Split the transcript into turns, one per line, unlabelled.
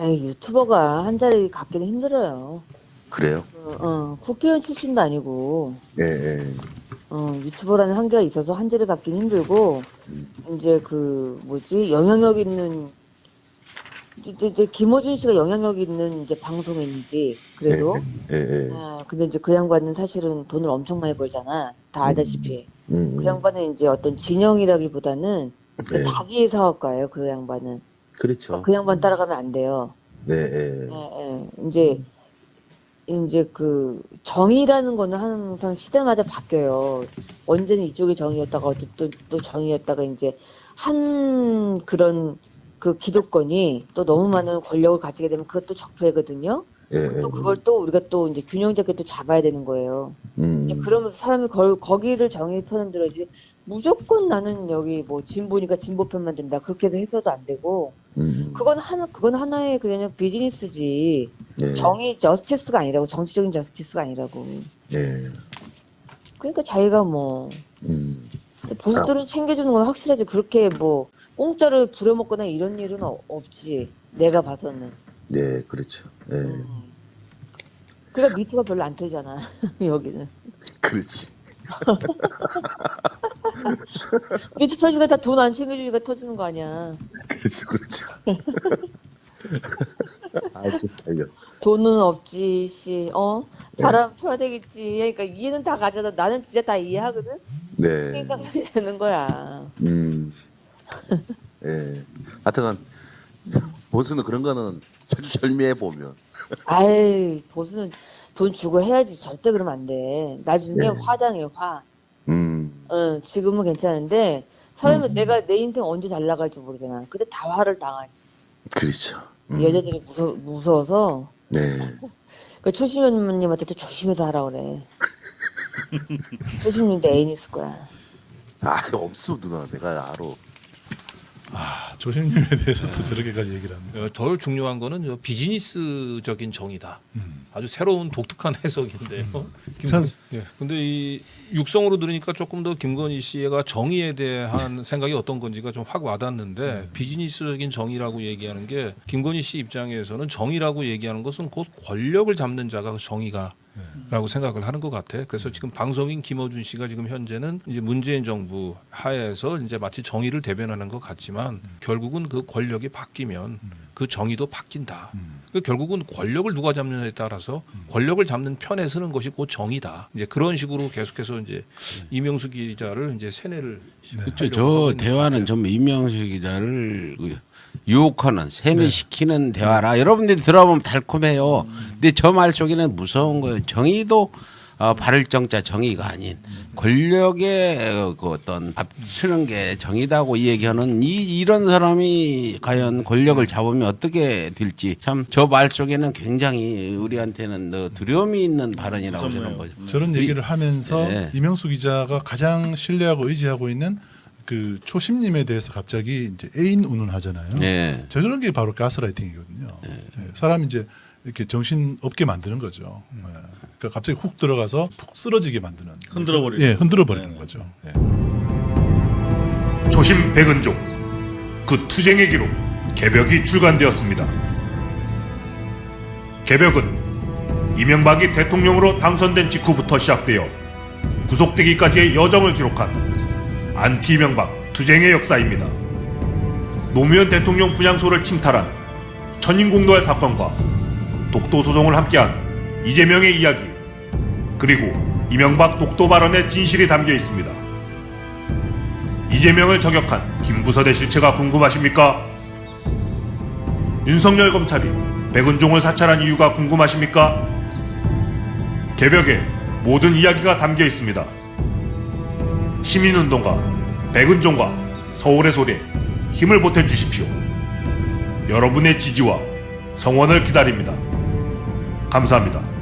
에이, 유튜버가 한 자리 갖기는 힘들어요.
그래요?
어, 어, 국회의원 출신도 아니고,
예, 예.
어, 유튜버라는 한계가 있어서 한 자리 갖기는 힘들고,
음.
이제 그, 뭐지, 영향력 있는, 이제, 이제 김어준 씨가 영향력 있는 이제 방송인이지, 그래도.
예, 예.
아, 근데 이제 그 양반은 사실은 돈을 엄청 많이 벌잖아. 다 알다시피.
음,
그 양반은 이제 어떤 진영이라기보다는
네.
자기 사업가예요, 그 양반은.
그렇죠.
그 양반 따라가면 안 돼요.
네, 예.
예, 예. 이제 이제 그 정의라는 거는 항상 시대마다 바뀌어요. 언제는 이쪽이 정의였다가 어쨌든 또 정의였다가 이제 한 그런 그 기득권이 또 너무 많은 권력을 가지게 되면 그것도 적폐거든요.
예, 예.
또 그걸 또 우리가 또 이제 균형 잡게 또 잡아야 되는 거예요.
음,
그러면서 사람이 걸, 거기를 정의 편은 들어지 무조건 나는 여기 뭐 진보니까 진보 편만 든다. 그렇게 해서 해서도 안 되고
음,
그건 하나 그건 하나의 그냥 비즈니스지.
예,
정의 저스티스가 아니라고 정치적인 저스티스가 아니라고.
예.
그러니까 자기가 뭐
음,
보수들은 챙겨주는 건 확실하지. 그렇게 뭐 공짜를 부려먹거나 이런 일은 어- 없지. 내가 봐서는
네, 그렇죠. 예.
음. 그러니까 미투가 별로 안 터지잖아 여기는
그렇지.
미투 터지니까 다 돈 안 챙겨주니까 터지는 거 아니야
그렇죠, 그렇죠. 아, 좀 달려.
돈은 없지 씨 어?
네.
바람 펴야 되겠지 그러니까 이해는 다 가져다 나는 진짜 다 이해하거든
네.
그러니까 그렇게 되는 거야
음, 예. 하여튼간, 보수는 그런 거는 철두철미해 보면.
아이 보수는 돈 주고 해야지 절대 그러면 안 돼. 나중에
네.
화당해 화.
음,
응, 지금은 괜찮은데 사람은
음.
내가 내 인생 언제 잘 나갈지 모르잖아. 근데 다 화를 당하지.
그렇죠. 음,
여자들이 무서 무서워서
네.
그 초심님한테도 조심해서 하라 그래. 초심님도 애인 있을 거야.
아, 없어, 누나. 내가 알아.
아, 조심님에 대해서도 저렇게까지 얘기를 합니다.
어, 덜 중요한 거는 저 비즈니스적인 정의다.
음.
아주 새로운 독특한 해석인데요. 김,
전-
예. 근데 이 육성으로 들으니까 조금 더 김건희 씨가 정의에 대한 생각이 어떤 건지가 좀 확 와닿는데 비즈니스적인 정의라고 얘기하는 게 김건희 씨 입장에서는 정의라고 얘기하는 것은 곧 권력을 잡는 자가 그 정의가 라고 생각을 하는 것 같아. 그래서 지금 방송인 김어준 씨가 지금 현재는 이제 문재인 정부 하에서 이제 마치 정의를 대변하는 것 같지만 결국은 그 권력이 바뀌면 그 정의도 바뀐다.
음.
그 결국은 권력을 누가 잡느냐에 따라서 권력을 잡는 편에 서는 것이 곧 정의다. 이제 그런 식으로 계속해서 이제 이명수 기자를 이제 세뇌를
그렇죠. 저 대화는 전부 이명수 기자를 유혹하는 세뇌시키는 대화라 여러분들이 들어보면 달콤해요. 근데 저 말 속에는 무서운 거예요. 정의도 어, 바를 정자 정의가 아닌 권력의 어, 그 어떤 밥 쓰는 게 정의다고 이 얘기하는 이 이런 사람이 과연 권력을 잡으면 어떻게 될지 참 저 말 속에는 굉장히 우리한테는 더 두려움이 있는 발언이라고 저는 보죠.
저런 얘기를 하면서
네.
이명수 기자가 가장 신뢰하고 의지하고 있는 그 초심님에 대해서 갑자기 이제 애인 운운하잖아요.
네.
저런 게 바로 가스라이팅이거든요. 네. 사람 이제 이렇게 정신 없게 만드는 거죠. 네. 그러니까 갑자기 훅 들어가서 푹 쓰러지게 만드는.
흔들어 버리는
예, 흔들어 버리는
네.
거죠. 예.
조심 백은종 그 투쟁의 기록 개벽이 출간되었습니다. 개벽은 이명박이 대통령으로 당선된 직후부터 시작되어 구속되기까지의 여정을 기록한 안티 이명박 투쟁의 역사입니다. 노무현 대통령 분향소를 침탈한 천인공노할 사건과 독도 소송을 함께한 이재명의 이야기 그리고 이명박 독도 발언의 진실이 담겨 있습니다. 이재명을 저격한 김부서의 실체가 궁금하십니까? 윤석열 검찰이 백은종을 사찰한 이유가 궁금하십니까? 개벽에 모든 이야기가 담겨 있습니다. 시민운동가 백은종과 서울의 소리에 힘을 보태 주십시오. 여러분의 지지와 성원을 기다립니다. 감사합니다.